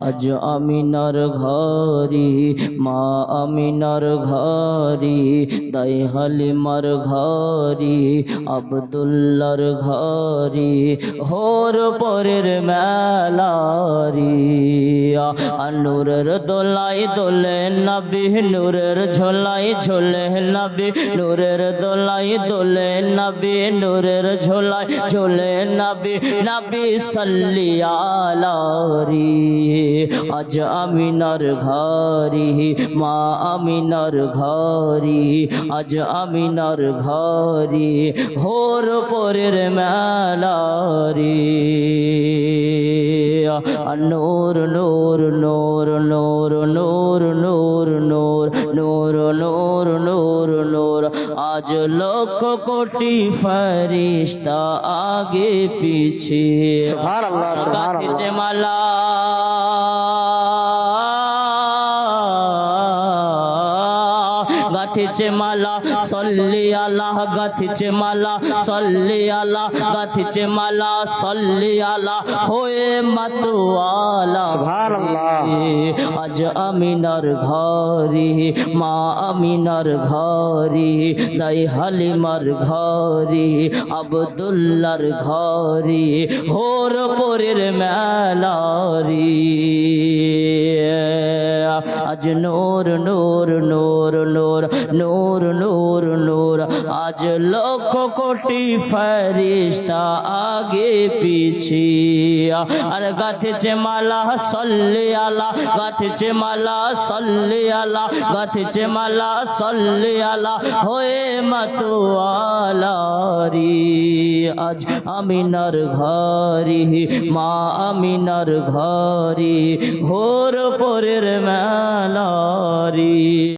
আজ আমিনার ঘরি মা আমিনার ঘরি দাই হালিমার ঘরি আবদুল্লার ঘরি হোর পরের মেলারি। আনুরের দোলাই দোলে নবী, নূরের ঝোলাই ঝোলে নবী, নূরের দোলাই দোলে নবী, নূরের ঝোলাই ঝোলে নবী নবী সাল্লি আলারি। আজ আমিনার ঘরি মা আমিনার ঘরি আজ আমিনার ঘরি হোর পরের মেলারি নূর নূর নূর নূর নূর নূর নূর নূর নূর নূর নূর আজ লক্ষ কোটি ফরিস্তা আগে। গাথিছে মালা গাথিছে মালা সল্লি আল্লাহ গাথিছে মালা সল্লি আল্লাহ গাথিছে মালা সল্লি আল্লাহ হয়ে মাতোয়ালা সুবহানাল্লাহ। আজ আমিনার ঘরি মা আমিনার ঘরি দাই হালিমার ঘরি আবদুল্লার ঘরি হোর পরের মেলারি আজ নূর নূর নূর নূর নূর নূর নূর। আজ লক্ষ কোটি ফরিস্তা আগে পিছিয়ে। আর গাথছে মালা, সল্লে আলা, গাথছে মালা, সল্লে আলা, গাথছে মালা, সল্লে আলা, হয়ে মাতোয়ালারি। আজ আমিনার ঘরি মা আমিনার ঘরি ঘোর পরের মেলারি।